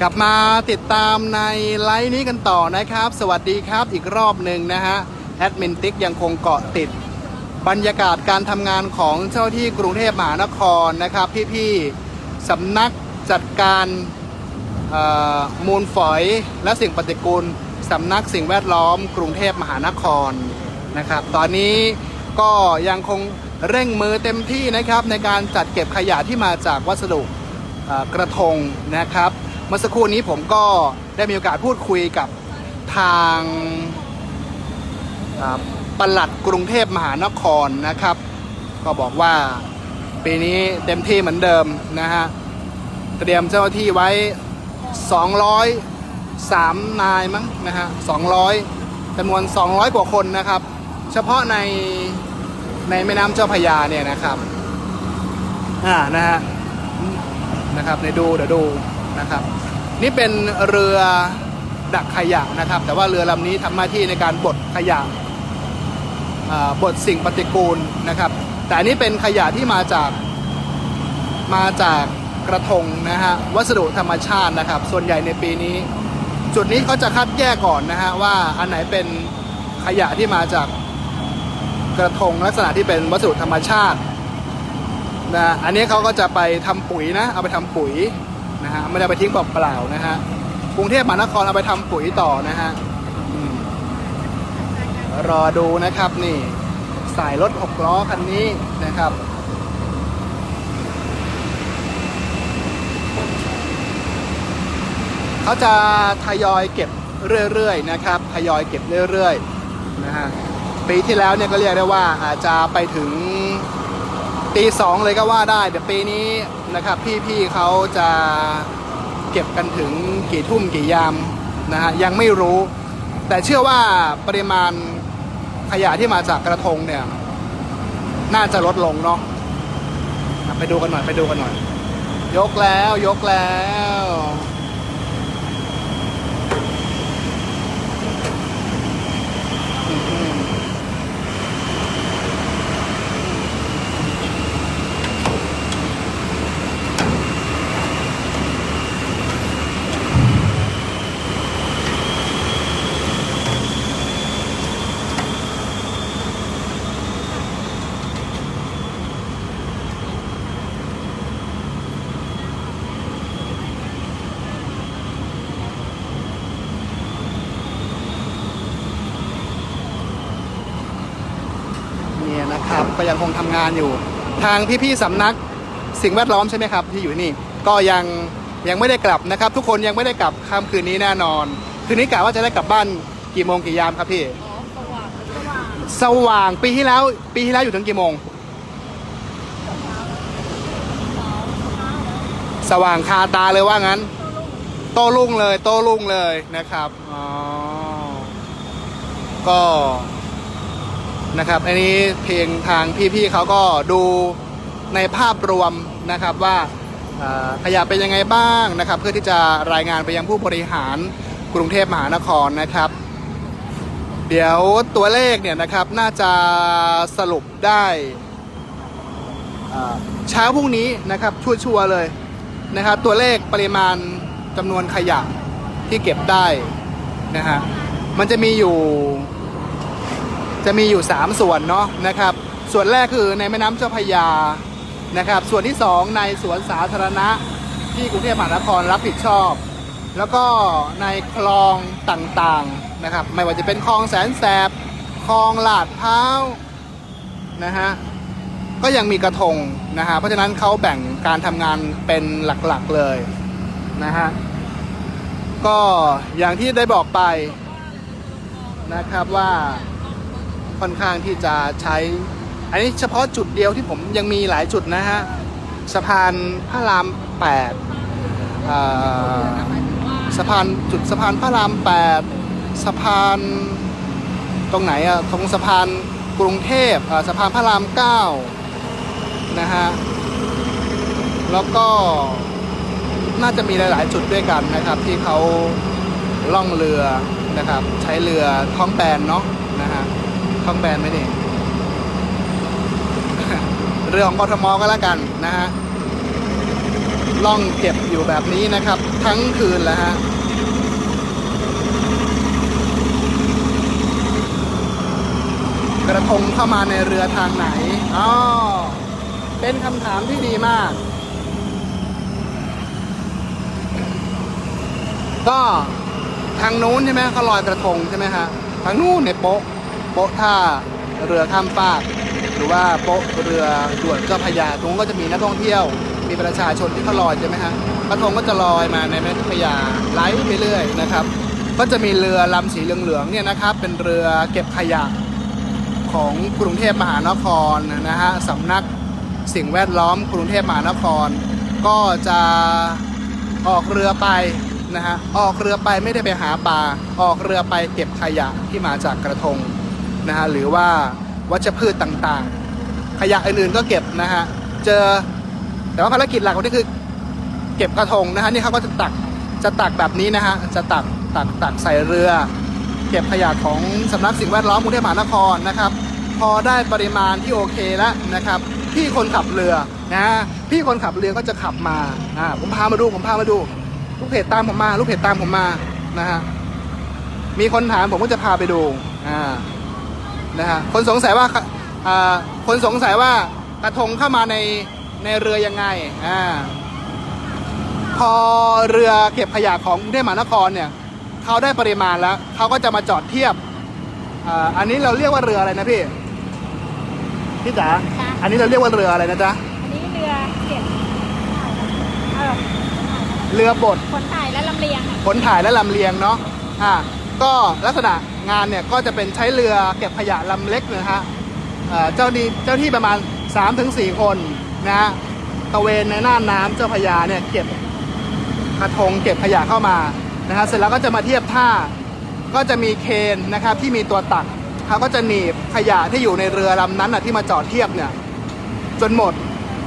กลับมาติดตามในไลฟ์นี้กันต่อนะครับ สวัสดีครับอีกรอบหนึ่งนะฮะแอดมินติ๊กยังคงเกาะติด บรรยากาศการทำงานของเจ้าที่กรุงเทพมหานครนะครับ พี่ๆสำนักจัดการมูลฝอยและสิ่งปฏิกูลสำนักสิ่งแวดล้อม กรุงเทพมหานครนะครับ ตอนนี้ก็ยังคงเร่งมือเต็มที่นะครับในการจัดเก็บขยะที่มาจากวัสดุกระทงนะครับ เมื่อสักครู่นี้ผมก็ได้มีโอกาสพูดคุยกับทางปลัดกรุงเทพมหานครนะครับ ก็บอกว่าปีนี้เต็มที่เหมือนเดิมนะฮะเตรียมเจ้าหน้าที่ไว้ 203 นายมั้งนะฮะ 200จำนวน 200 กว่าคนนะครับ เฉพาะในในแม่น้ำเจ้าพยาเนี่ยนะครับ อ่านะฮะนะครับในดูเดี๋ยวดู นะครับ นี่เป็นเรือดักขยะนะครับ แต่ว่าเรือลำนี้ทำหน้าที่ในการบดขยะบดสิ่งปฏิกูลนะครับ แต่อันนี้เป็นขยะที่มาจากมาจากกระทงนะฮะวัสดุธรรมชาตินะครับ ส่วนใหญ่ในปีนี้ จุดนี้เขาจะคัดแยกก่อนนะฮะว่าอันไหนเป็นขยะที่มาจากกระทงลักษณะที่เป็นวัสดุธรรมชาตินะอันนี้เขาก็จะไปทำปุ๋ยนะ เอาไปทำปุ๋ย นะฮะไม่ได้ไปทิ้งเปล่าๆนะฮะกรุงเทพมหานครเอาไปทำปุ๋ยต่อนะฮะรอดูนะครับนี่สายรถหกล้อคันนี้นะครับเขาจะทยอยเก็บเรื่อยๆนะครับทยอยเก็บเรื่อยๆนะฮะปีที่แล้วเนี่ยก็เรียกได้ว่าอาจจะไปถึง ตีสองเลยก็ว่าได้ เดี๋ยวปีนี้นะครับ พี่ๆเขาจะเก็บกันถึงกี่ทุ่มกี่ยามนะฮะยังไม่รู้ แต่เชื่อว่าปริมาณขยะที่มาจากกระทงเนี่ย น่าจะลดลงเนาะอะไปดูกันหน่อยไปดูกันหน่อย ยกแล้วยกแล้วอืม เนี่ยนะครับก็ยั งคงทำงานอยู่ ทางพี่ๆสำนักสิ่งแวดล้อมใช่ไหมครับที่อยู่นี่ ก็ยังยังไม่ได้กลับนะครับ ทุกคนยังไม่ได้กลับค่ำคืนนี้แน่นอน คืนนี้กะว่าจะได้กลับบ้านกี่โมงกี่ยามครับพี่สว่างสว่างสว่างปีที่แล้ว ปีที่แล้วอยู่ถึงกี่โมง สว่างคาตาเลยว่างั้น โตรุ่งเลย โตรุ่งเลยนะครับอ๋อก็ นะครับ อันนี้เพลงทางพี่ๆเขาก็ดูในภาพรวมนะครับว่าขยะเป็นยังไงบ้างนะครับ เพื่อที่จะรายงานไปยังผู้บริหารกรุงเทพมหานครนะครับ เดี๋ยวตัวเลขเนี่ยนะครับน่าจะสรุปได้เอ่อเช้าพรุ่งนี้นะครับชัวร์ๆเลยนะครับ ตัวเลขปริมาณจำนวนขยะที่เก็บได้นะฮะมันจะมีอยู่ จะมีอยู่ 3 ส่วนเนาะนะครับ ส่วนแรกคือในแม่น้ำเจ้าพระยานะครับ ส่วนที่ 2 ในสวนสาธารณะที่กรุงเทพมหานครรับผิดชอบ แล้วก็ในคลองต่างๆนะครับ ไม่ว่าจะเป็นคลองแสนแสบคลองลาดพร้าวนะฮะก็ยังมีกระทงนะฮะเพราะฉะนั้นเขาแบ่งการทำงานเป็นหลักๆเลยนะฮะก็อย่างที่ได้บอกไปนะครับว่า ค่อนข้างที่จะใช้ อันนี้เฉพาะจุดเดียวที่ผมยังมีหลายจุดนะฮะสะพานพระรามแปดสะพานจุดสะพานพระรามแปดสะพานตรงไหนอะตรงสะพานกรุงเทพสะพานพระรามเก้านะฮะแล้วก็น่าจะมีหลาย ๆ จุดด้วยกันนะครับ ที่เขาล่องเรือนะครับ ใช้เรือท้องแบนเนาะนะฮะ ท้องแบนไหมนี่เรือของกทมก็แล้วกันนะฮะล่องเก็บอยู่แบบนี้นะครับ ทั้งคืนแล้วฮะกระทงเข้ามาในเรือทางไหนอ๋อเป็นคำถามที่ดีมาก ก็ทางนู้นใช่ไหมเขาลอยกระทงใช่ไหมฮะ ทางนู้นในโป๊ะ โป๊ะท่าเรือข้ามฟาก หรือว่าโป๊ะเรือด่วนเจ้าพยาตรงก็จะมีนักท่องเที่ยว มีประชาชนที่เขาลอยใช่ไหมฮะกระทงก็จะลอยมาในแม่น้ำพยาไหลไปเรื่อยนะครับ ก็จะมีเรือลำสีเหลืองๆเนี่ยนะครับ เป็นเรือเก็บขยะของกรุงเทพมหานครนะฮะสำนักสิ่งแวดล้อมกรุงเทพมหานคร ก็จะออกเรือไปนะฮะออกเรือไปไม่ได้ไปหาปลาออกเรือไปเก็บขยะที่มาจากกระทง นะฮะหรือว่าวัชพืชต่างๆ ขยะอื่นๆก็เก็บนะฮะเจอแต่ว่าภารกิจหลักของนี่คือเก็บกระทงนะฮะนี่เขาก็จะตักจะตักแบบนี้นะฮะจะตักตักตักใส่เรือ เก็บขยะของสำนักสิ่งแวดล้อมกรุงเทพมหานครนะครับ พอได้ปริมาณที่โอเคแล้วนะครับพี่คนขับเรือนะพี่คนขับเรือก็จะขับมาอ่าผมพามาดูผมพามาดูลูกเพจตามผมมาลูกเพจตามผมมานะฮะมีคนถามผมก็จะพาไปดูอ่า นะฮะคนสงสัยว่าอ่าคนสงสัยว่ากระทงเข้ามาในในเรือยังไงอ่าพอเรือเก็บขยะของกรุงเทพมหานครเนี่ยเขาได้ปริมาณแล้วเขาก็จะมาจอดเทียบอ่าอันนี้เราเรียกว่าเรืออะไรนะพี่พี่จ๋าค่ะอันนี้เราเรียกว่าเรืออะไรนะจ๊ะอันนี้เรือเก็บเออเรือบดขนถ่ายและลำเลียงอะขนถ่ายและลำเลียงเนาะอ่าก็ลักษณะ งานเนี่ยก็จะเป็นใช้เรือเก็บขยะลำเล็กนะฮะเจ้าดีเจ้าที่ประมาณ 3-4 คนนะฮะตระเวนในน่านน้ำเจ้าพยาเนี่ยเก็บกระทงเก็บขยะเข้ามานะฮะเสร็จแล้วก็จะมาเทียบท่าก็จะมีเคนนะครับที่มีตัวตักเขาก็จะหนีบขยะที่อยู่ในเรือลำนั้นนะที่มาจอดเทียบเนี่ยจนหมด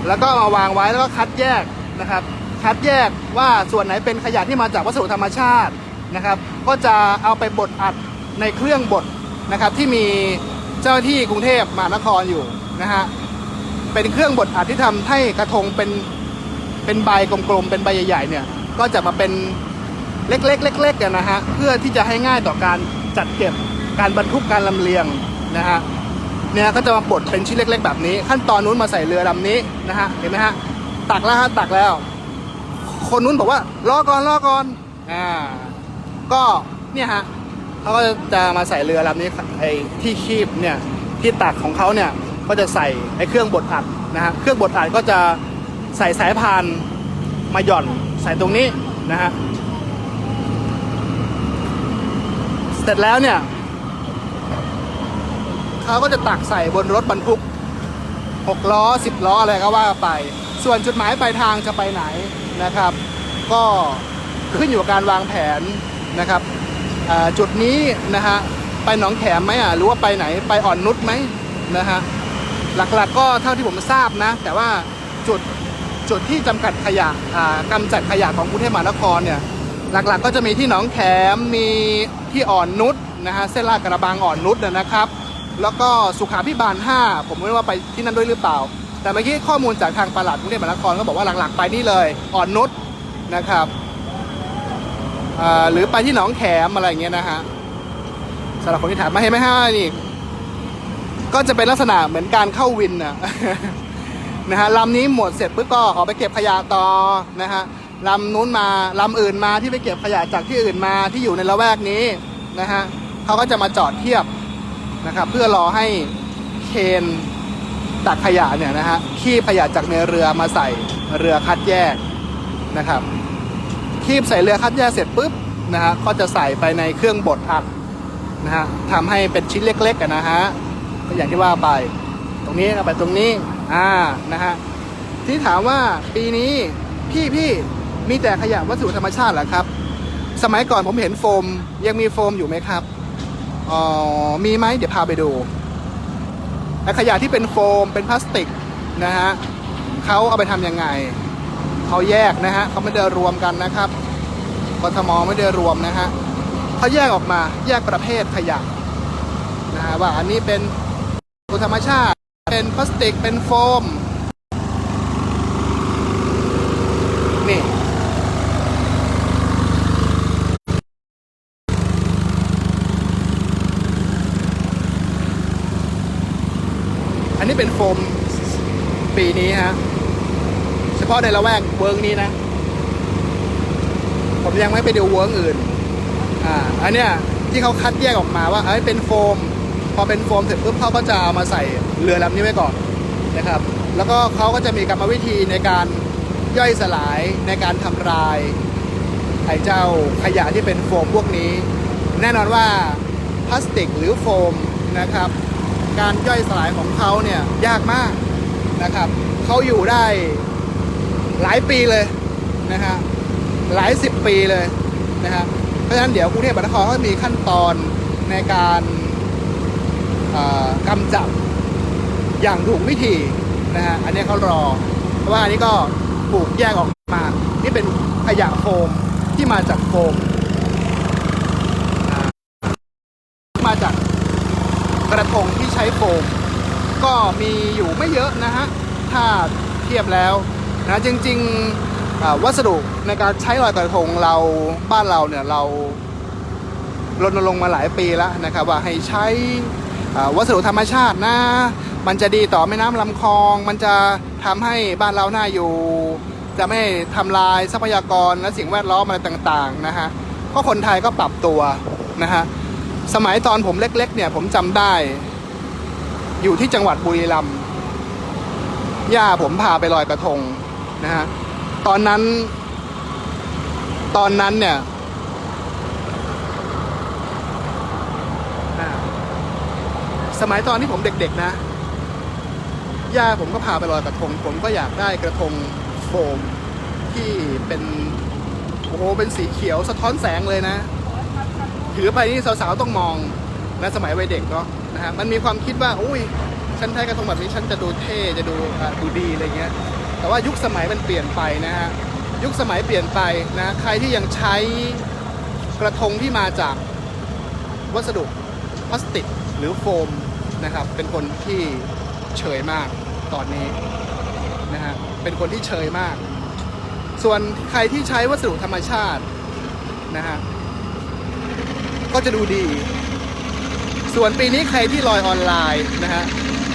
แล้วก็มาวางไว้แล้วก็คัดแยกนะครับ คัดแยกว่าส่วนไหนเป็นขยะที่มาจากวัสดุธรรมชาตินะครับ ก็จะเอาไปบดอัด ในเครื่องบดนะครับที่มีเจ้าที่กรุงเทพมหานครอยู่นะฮะเป็นเครื่องบดอัดที่ทำให้กระทงเป็นเป็นใบกลมๆเป็นใบใหญ่ๆเนี่ยก็จะมาเป็นเล็กๆเล็กๆกันนะฮะเพื่อที่จะให้ง่ายต่อการจัดเก็บการบรรทุกการลำเลียงนะฮะเนี่ยก็จะมาบดเป็นชิ้นเล็ก ๆ แบบนี้ ขั้นตอนนู้นมาใส่เรือลำนี้นะฮะเห็นไหมฮะตักแล้วฮะตักแล้ว คนนู้นบอกว่ารอก่อนรอก่อนอ่าก็เนี่ยฮะ เขาก็จะมาใส่เรือลำนี้ไอ้ที่คีบเนี่ยที่ตักของเขาเนี่ยก็จะใส่ไอ้เครื่องบดอัดนะฮะเครื่องบดอัดก็จะใส่สายพานมาหย่อนใส่ตรงนี้นะฮะเสร็จแล้วเนี่ยเขาก็จะตักใส่บนรถบรรทุก6ล้อ 10 ล้ออะไรก็ว่าไป ส่วนจุดหมายปลายทางจะไปไหนนะครับ ก็ขึ้นอยู่กับการวางแผนนะครับ จุดนี้นะฮะไปหนองแขมไหมอะหรือว่าไปไหนไปอ่อนนุชไหมนะฮะหลักๆก็เท่าที่ผมทราบนะ แต่ว่าจุดจุดที่จำกัดขยะอ่าจัดขยะของกรุงเทพมหานครเนี่ยหลักๆก็จะมีที่หนองแขมมีที่อ่อนนุชนะฮะเส้นลาดกระบังอ่อนนุชนะครับ แล้วก็สุขาพิบาล 5 ผมไม่รู้ว่าไปที่นั่นด้วยหรือเปล่า แต่เมื่อกี้ข้อมูลจากทางปลัดกรุงเทพมหานครก็บอกว่าหลักๆ ไปนี่เลยอ่อนนุชนะครับ หรือไปที่หนองแขมอะไรอย่างเงี้ยนะฮะสำหรับคนที่ถามมาเห็นไหมฮะนี่ก็จะเป็นลักษณะเหมือนการเข้าวินนะนะฮะลำนี้หมดเสร็จปุ๊บก็ออกไปเก็บขยะต่อนะฮะลำนู้นมาลำอื่นมาที่ไปเก็บขยะจากที่อื่นมาที่อยู่ในละแวกนี้นะฮะเขาก็จะมาจอดเทียบนะครับเพื่อรอให้เคนตักขยะเนี่ยนะฮะขี้ขยะจากในเรือมาใส่เรือคัดแยกนะครับ คีบใส่เรือคัดแยกเสร็จปุ๊บนะฮะก็จะใส่ไปในเครื่องบดอัดนะฮะทำให้เป็นชิ้นเล็กๆกันนะฮะก็อย่างที่ว่าไป ตรงนี้เอาไปตรงนี้อ่านะฮะที่ถามว่าปีนี้พี่พี่มีแต่ขยะวัสดุธรรมชาติเหรอครับ สมัยก่อนผมเห็นโฟมยังมีโฟมอยู่ไหมครับอ๋อมีไหมเดี๋ยวพาไปดูขยะที่เป็นโฟมเป็นพลาสติกนะฮะเขาเอาไปทำยังไง เขาแยกนะฮะเขาไม่ได้รวมกันนะครับกทมไม่ได้รวมนะฮะเขาแยกออกมาแยกประเภทขยะนะฮะว่าอันนี้เป็นธรรมชาติ เป็นพลาสติกเป็นโฟมนี่อันนี้เป็นโฟมปีนี้ฮะ ฉพาะในละแวกเวิร์กนี้นะ ผมยังไม่ไปดูเวิร์กอื่น อ่า อันเนี้ยที่เขาคัดแยกออกมาว่า เอ้ยเป็นโฟม พอเป็นโฟมเสร็จปุ๊บเขาก็จะเอามาใส่เรือลำนี้ไว้ก่อนนะครับ แล้วก็เขาก็จะมีกรรมวิธีในการย่อยสลายในการทำลายไอ้เจ้าขยะที่เป็นโฟมพวกนี้ แน่นอนว่าพลาสติกหรือโฟมนะครับ การย่อยสลายของเขาเนี่ยยากมากนะครับเขาอยู่ได้ หลายปีเลยนะฮะหลายสิบปีเลยนะฮะเพราะฉะนั้นเดี๋ยวกรุงเทพมหานครเขามีขั้นตอนในการกำจัดอย่างถูกวิธีนะฮะอันนี้เขารอ เพราะว่าอันนี้ก็ถูกแยกออกมา นี่เป็นขยะโฟมที่มาจากโฟม มาจากกระทงที่ใช้โฟม ก็มีอยู่ไม่เยอะนะฮะ ถ้าเทียบแล้ว นะจริงๆวัสดุในการใช้ลอยกระทงเราบ้านเราเนี่ยเรารณรงค์มาหลายปีแล้วนะครับ ว่าให้ใช้วัสดุธรรมชาตินะ มันจะดีต่อแม่น้ำลำคลอง มันจะทำให้บ้านเราหน่าอยู่ จะไม่ทำลายทรัพยากรและสิ่งแวดล้อมอะไรต่างๆนะฮะก็คนไทยก็ปรับตัวนะฮะสมัยตอนผมเล็กๆเนี่ยผมจำได้ อยู่ที่จังหวัดบุรีรัมย์ย่าผมพาไปลอยกระทง นะฮะตอนนั้น ตอนนั้นเนี่ยสมัยตอนที่ผมเด็กๆนะย่าผมก็พาไปลอยกระทง ผมก็อยากได้กระทงโฟมที่เป็นโอ้โหเป็นสีเขียวสะท้อนแสงเลยนะ ถือไปนี่สาวๆต้องมองนะสมัยวัยเด็กเนาะนะฮะมันมีความคิดว่า อุ้ยฉันใช้กระทงแบบนี้ฉันจะดูเท่จะดูะดูดีอะไรเงี้ย แต่ว่ายุคสมัยมันเปลี่ยนไปนะฮะยุคสมัยเปลี่ยนไปนะใครที่ยังใช้กระทงที่มาจากวัสดุพลาสติกหรือโฟมนะครับ เป็นคนที่เฉยมากตอนนี้นะฮะเป็นคนที่เฉยมาก ส่วนใครที่ใช้วัสดุธรรมชาตินะฮะก็จะดูดี ส่วนปีนี้ใครที่ลอยออนไลน์นะฮะ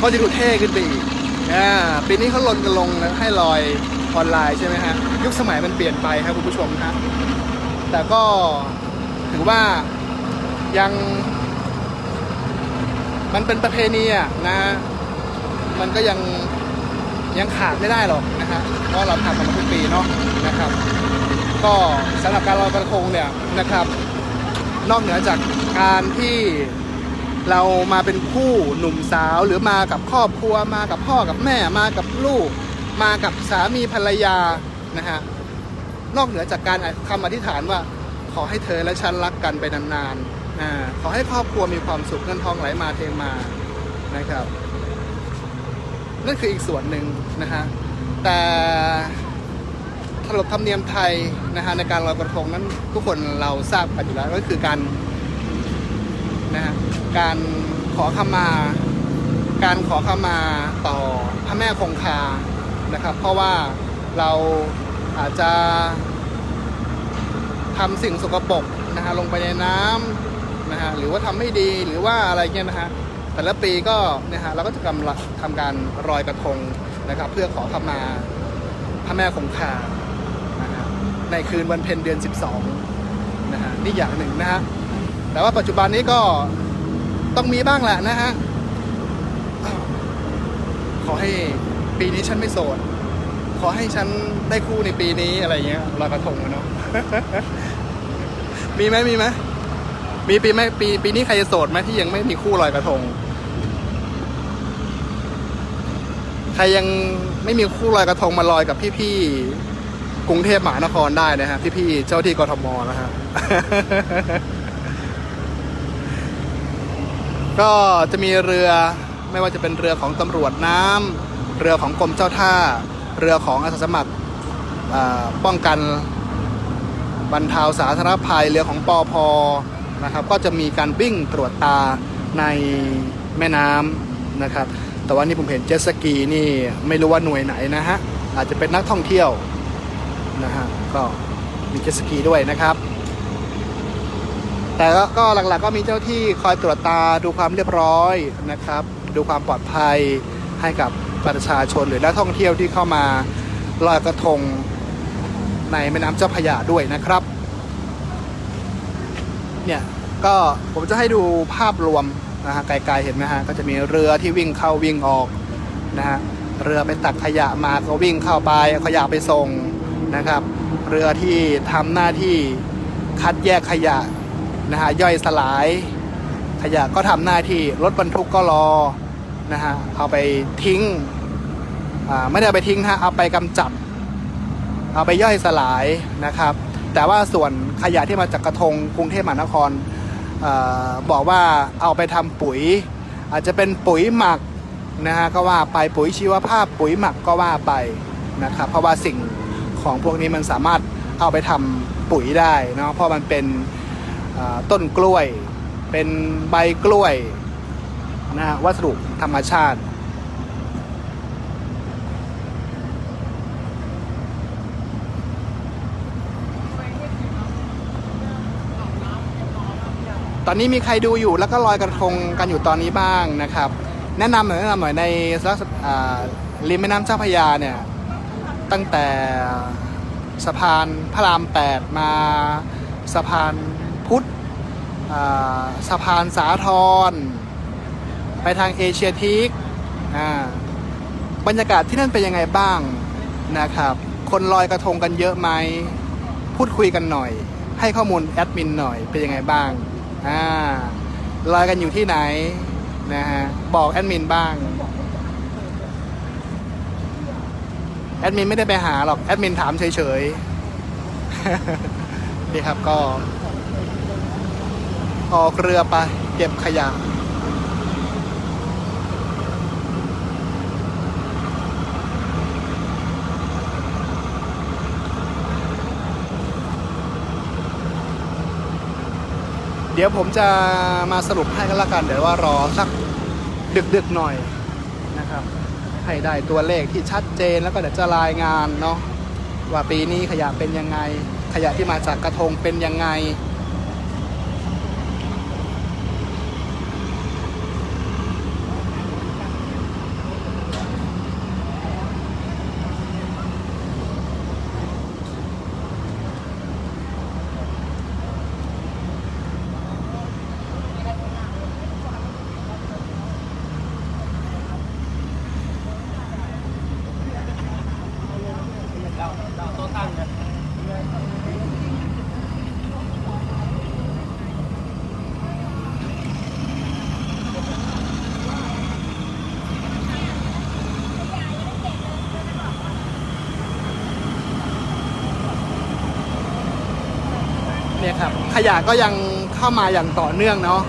ก็จะดูเท่ขึ้นไปอีก อ่าปีนี้เขาลนกันลงให้ลอยออนไลน์ใช่ไหมฮะยุคสมัยมันเปลี่ยนไปครับคุณผู้ชมฮะแต่ก็ถือว่ายังมันเป็นประเพณีอะนะมันก็ยังยังขาดไม่ได้หรอกนะฮะเพราะเราทำกันมาทุกปีเนาะนะครับ ก็สำหรับการลอยกระทงเนี่ยนะครับ นอกเหนือจากการที่ เรามาเป็นคู่หนุ่มสาวหรือมากับครอบครัว มากับพ่อกับแม่มากับลูก มากับสามีภรรยานะฮะนอกเหนือจากการคำอธิษฐานว่า ขอให้เธอและฉันรักกันไปนานๆอ่าขอให้ครอบครัวมีความสุขเงินทองไหลมาเทมานะครับนั่นคืออีกส่วนหนึ่งนะฮะแต่ขนบธรรมเนียมไทยนะฮะในการลอยกระทงนั้นทุกคนเราทราบกันอยู่แล้วก็คือการนะฮะ การขอขมา การขอขมาต่อพระแม่คงคานะครับ เพราะว่าเราอาจจะทำสิ่งสกปรกนะฮะลงไปในน้ำนะฮะหรือว่าทำไม่ดีหรือว่าอะไรเงี้ยนะฮะแต่ละปีก็นะฮะเราก็จะกำลังทำการรอยกระทงนะครับ เพื่อขอขมาพระแม่คงคานะฮะในคืนวันเพ็ญเดือน 12นะฮะนี่อย่างหนึ่งนะฮะแต่ว่าปัจจุบันนี้ก็ ต้องมีบ้างแหละนะฮะ ขอให้ปีนี้ฉันไม่โสด ขอให้ฉันได้คู่ในปีนี้อะไรเงี้ยลอยกระทงเนาะ มีไหมมีไหมมีปีไหมปีปีนี้ใครจะโสดไหมที่ยังไม่มีคู่ลอยกระทง ใครยังไม่มีคู่ลอยกระทงมาลอยกับพี่ๆกรุงเทพมหานครได้นะฮะพี่ๆเจ้าที่กทมนะฮะ ก็จะมีเรือไม่ว่าจะเป็นเรือของตำรวจน้ำเรือของกรมเจ้าท่า เรือของอาสาสมัครป้องกันบรรเทาสาธารณภัยเรือของปอพนะครับก็จะมีการวิ่งตรวจตาในแม่น้ำนะครับ แต่ว่านี่ผมเห็นเจ็ตสกีนี่ไม่รู้ว่าหน่วยไหนนะฮะอาจจะเป็นนักท่องเที่ยวนะฮะก็มีเจ็ตสกีด้วยนะครับ แต่ก็หลักๆก็มีเจ้าที่คอยตรวจตาดูความเรียบร้อยนะครับ ดูความปลอดภัยให้กับประชาชนหรือนักท่องเที่ยวที่เข้ามาลอยกระทงในแม่น้ำเจ้าพระยาด้วยนะครับ เนี่ยก็ผมจะให้ดูภาพรวมนะฮะไกลๆเห็นไหมฮะก็จะมีเรือที่วิ่งเข้าวิ่งออกนะฮะเรือไปตักขยะมาก็วิ่งเข้าไปขยะไปส่งนะครับ เรือที่ทำหน้าที่คัดแยกขยะ นะฮะย่อยสลาย ขยะก็ทำหน้าที่รถบรรทุกก็รอนะฮะเอาไปทิ้งไม่ได้ไปทิ้งนะฮะเอาไปกำจัด เอาไปย่อยสลายนะครับ แต่ว่าส่วนขยะที่มาจากกระทงกรุงเทพมหานครอบอกว่าเอาไปทำปุ๋ย อาจจะเป็นปุ๋ยหมักนะฮะก็ว่าไปปุ๋ยชีวภาพปุ๋ยหมักก็ว่าไปนะครับเพราะว่าสิ่งของพวกนี้มันสามารถเอาไปทำปุ๋ยได้เนาะเพราะมันเป็น ต้นกล้วย เป็นใบกล้วยนะฮะวัสดุธรรมชาติ ตอนนี้มีใครดูอยู่แล้วก็ลอยกระทงกันอยู่ตอนนี้บ้างนะครับ แนะนำหน่อยแนะนำหน่อยในริมแม่น้ำเจ้าพระยาเนี่ย ตั้งแต่สะพานพระราม 8 มาสะพาน พุทธสะพานสาทร ไปทางเอเชียทีกบรรยากาศที่นั่นเป็นยังไงบ้างนะครับ คนลอยกระทงกันเยอะไหม พูดคุยกันหน่อย ให้ข้อมูลแอดมินหน่อยเป็นยังไงบ้างอ่าลอยกันอยู่ที่ไหนนะฮะบอกแอดมินบ้าง แอดมินไม่ได้ไปหาหรอก แอดมินถามเฉยๆนี่ครับก็ ออกเรือไป เก็บขยะเดี๋ยวผมจะมาสรุปให้กันละกันเดี๋ยวว่ารอสักดึกๆหน่อยนะครับให้ได้ตัวเลขที่ชัดเจนแล้วก็เดี๋ยวจะรายงานเนาะว่าปีนี้ขยะเป็นยังไง ขยะที่มาจากกระทงเป็นยังไง ขยะก็ยังเข้ามาอย่างต่อเนื่องเนาะ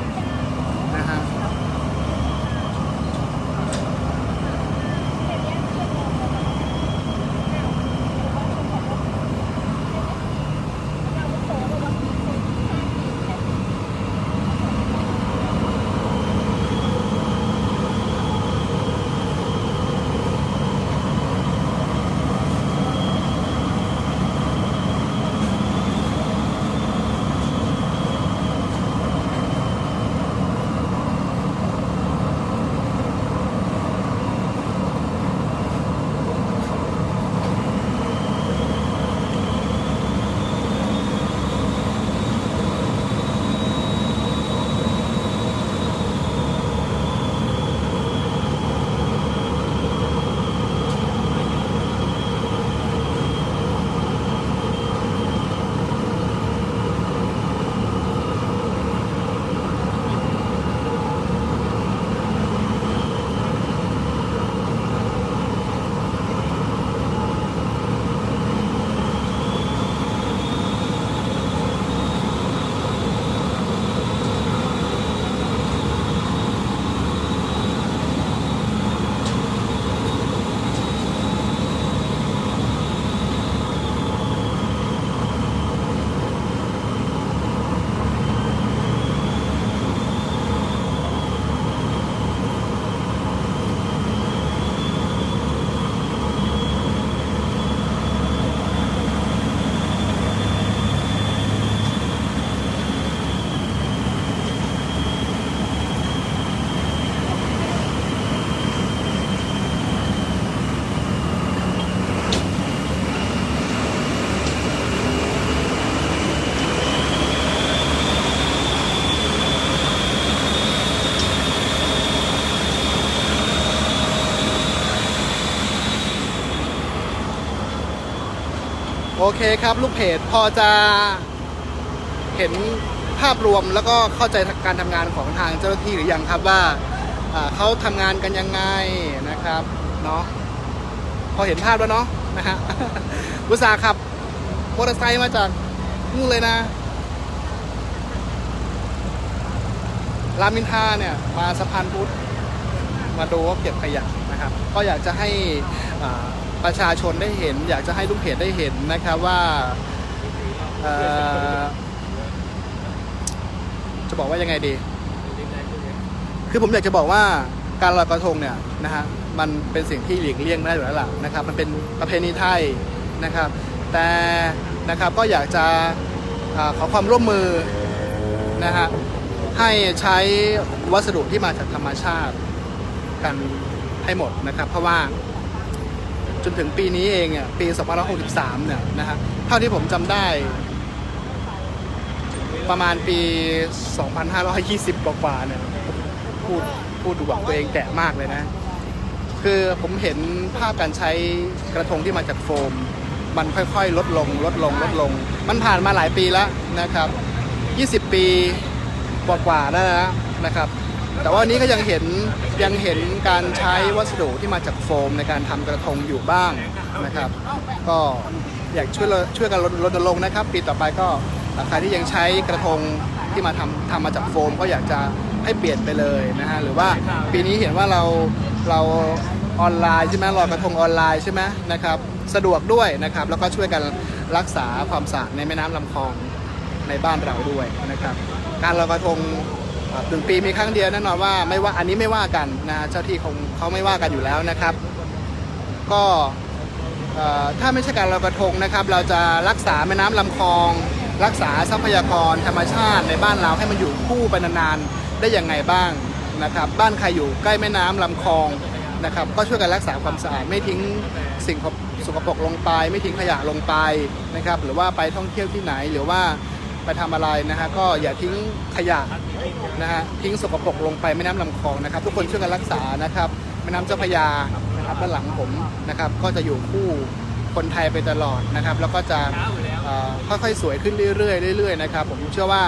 โอเคครับลูกเพจพอจะเห็นภาพรวมแล้วก็เข้าใจการทำงานของทางเจ้าหน้าที่หรือยังครับว่าเขาทำงานกันยังไงนะครับเนาะพอเห็นภาพแล้วเนาะนะฮะอุตสาห์ขับมอเตอร์ไซค์มาจากนู่นเลยนะรามินทาเนี่ยมาสะพานพุทธมาดูว่าเก็บขยะนะครับ ก็อยากจะให้อ่า ประชาชนได้เห็น อยากจะให้ลูกเพจได้เห็นนะครับว่าจะบอกว่ายังไงดี คือผมอยากจะบอกว่าการลอยกระทงเนี่ยนะฮะมันเป็นสิ่งที่หลีกเลี่ยงไม่ได้อยู่แล้วล่ะนะครับ มันเป็นประเพณีไทยนะครับ แต่นะครับก็อยากจะอาขอความร่วมมือนะฮะให้ใช้วัสดุที่มาจากธรรมชาติกันให้หมดนะครับ เพราะว่า จนถึงปีนี้เองเนี่ยปี 2563 เนี่ยนะฮะเท่าที่ผมจำได้ ประมาณปี 2520 กว่าๆเนี่ยพูดพูดดูแบบตัวเองแก่มากเลยนะ คือผมเห็นภาพการใช้กระทงที่มาจากโฟม มันค่อยๆ ลดลง ลดลง ลดลง มันผ่านมาหลายปีแล้วนะครับ 20 ปีกว่าๆแล้วนะนะครับ แต่ว่าวันนี้ก็ยังเห็นยังเห็นการใช้วัสดุที่มาจากโฟมในการทำกระทงอยู่บ้างนะครับ ก็อยากช่วยช่วยกันรณรงนะครับ ปีต่อไปก็ใครที่ยังใช้กระทงที่มาทำทำมาจากโฟม ก็อยากจะให้เปลี่ยนไปเลยนะฮะหรือว่าปีนี้เห็นว่าเราเราออนไลน์ใช่ไหมลอยกระทงออนไลน์ใช่ไหมนะครับสะดวกด้วยนะครับ แล้วก็ช่วยกันรักษาความสะอาดในแม่น้ำลำคลองในบ้านเราด้วยนะครับ การลอยกระทง หนึ่งปีมีครั้งเดียวแน่นอนว่าไม่ว่าอันนี้ไม่ว่ากันนะเจ้าที่คงเขาไม่ว่ากันอยู่แล้วนะครับ ก็ถ้าไม่ใช่การลอยกระทงนะครับ เราจะรักษาแม่น้ำลำคลอง รักษาทรัพยากรธรรมชาติในบ้านเราให้มันอยู่คู่ไปนานๆได้อย่างไงบ้างนะครับ บ้านใครอยู่ใกล้แม่น้ำลำคลองนะครับ ก็ช่วยกันรักษาความสะอาดไม่ทิ้งสิ่งสกปรกลงไป ไม่ทิ้งขยะลงไปนะครับ หรือว่าไปท่องเที่ยวที่ไหนหรือว่า ไปทำอะไรนะฮะก็อย่าทิ้งขยะนะฮะทิ้งสกปรกลงไปแม่น้ำลำคลองนะครับ ทุกคนช่วยกันรักษานะครับแม่น้ำเจ้าพยานะครับด้านหลังผมนะครับ ก็จะอยู่คู่คนไทยไปตลอดนะครับ แล้วก็จะค่อค่อยๆสวยขึ้นเรื่อยๆเรื่อยๆนะครับผมเชื่อว่า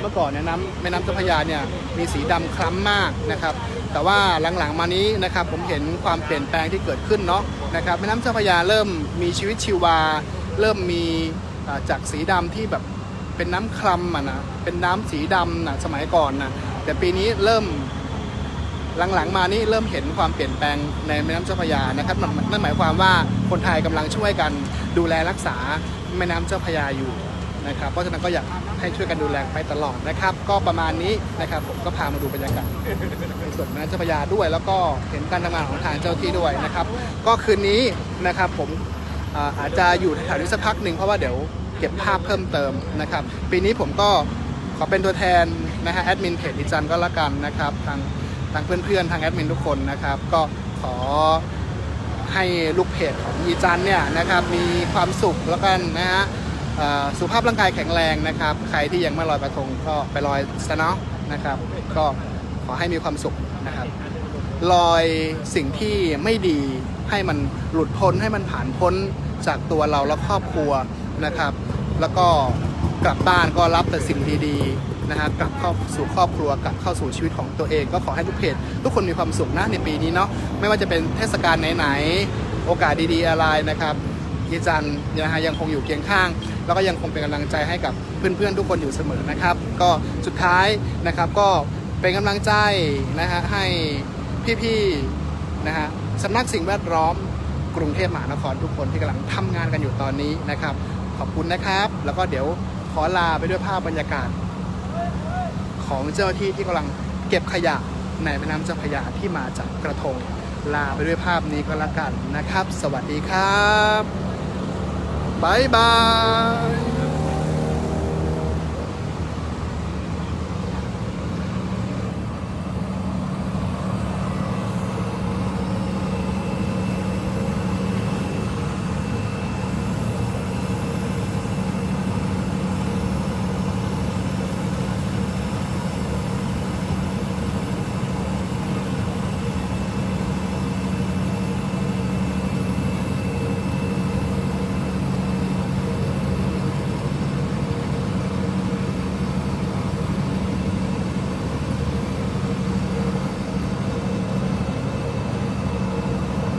เมื่อก่อนเนี่ยน้ำแม่น้ำเจ้าพยาเนี่ยมีสีดำคล้ำมากนะครับ แต่ว่าหลังๆมานี้นะครับผมเห็นความเปลี่ยนแปลงที่เกิดขึ้นเนาะนะครับแม่น้ำเจ้าพยาเริ่มมีชีวิตชีวา เริ่มมีจากสีดำที่แบบ เป็นน้ำคล้ำอะนะเป็นน้ำสีดำนะสมัยก่อนนะแต่ปีนี้เริ่มหลังๆ มานี่เริ่มเห็นความเปลี่ยนแปลงในแม่น้ำเจ้าพระยานะครับนั่นนั่นหมายความว่าคนไทยกำลังช่วยกันดูแลรักษาแม่น้ำเจ้าพระยาอยู่นะครับ เพราะฉะนั้นก็อยากให้ช่วยกันดูแลไปตลอดนะครับ ก็ประมาณนี้นะครับผมก็พามาดูบรรยากาศในส่วนแม่น้ำเจ้าพระยาด้วย แล้วก็เห็นการทำงานของทางเจ้าที่ด้วยนะครับ ก็คืนนี้นะครับผมอาจจะอยู่แถวนี้สักพักหนึ่งเพราะว่าเดี๋ยว เก็บภาพเพิ่มเติมนะครับ ปีนี้ผมก็ขอเป็นตัวแทนนะฮะแอดมินเพจดิจันก็แล้วกันนะครับทางทางเพื่อนๆทางแอดมินทุกคนนะครับ ก็ขอให้ลูกเพจของยีจันเนี่ยนะครับมีความสุขแล้วกันนะฮะสุขภาพร่างกายแข็งแรงนะครับ ใครที่ยังไม่ลอยกระทงก็ไปลอยซะเนาะนะครับ ก็ขอให้มีความสุขนะครับลอยสิ่งที่ไม่ดีให้มันหลุดพ้นให้มันผ่านพ้นจากตัวเราและครอบครัว นะครับ แล้วก็กลับบ้านก็รับแต่สิ่งดีๆนะฮะกลับเข้าสู่ครอบครัวกลับเข้าสู่ชีวิตของตัวเอง ก็ขอให้ทุกเพจทุกคนมีความสุขนะในปีนี้เนาะไม่ว่าจะเป็นเทศกาลไหนๆโอกาสดีๆอะไรนะครับยีจันนะฮะยังคงอยู่เคียงข้าง แล้วก็ยังคงเป็นกำลังใจให้กับเพื่อนๆ ทุกคนอยู่เสมอนะครับ ก็สุดท้ายนะครับก็เป็นกำลังใจนะฮะให้พี่ๆนะฮะสำนักสิ่งแวดล้อมกรุงเทพมหานครทุกคนที่กำลังทำงานกันอยู่ตอนนี้นะครับ ขอบคุณนะครับ แล้วก็เดี๋ยวขอลาไปด้วยภาพบรรยากาศ ของเจ้าที่ที่กำลังเก็บขยะในแม่น้ำเจ้าพระยาที่มาจากกระทง ลาไปด้วยภาพนี้ก็แล้วกันนะครับ สวัสดีครับบายบาย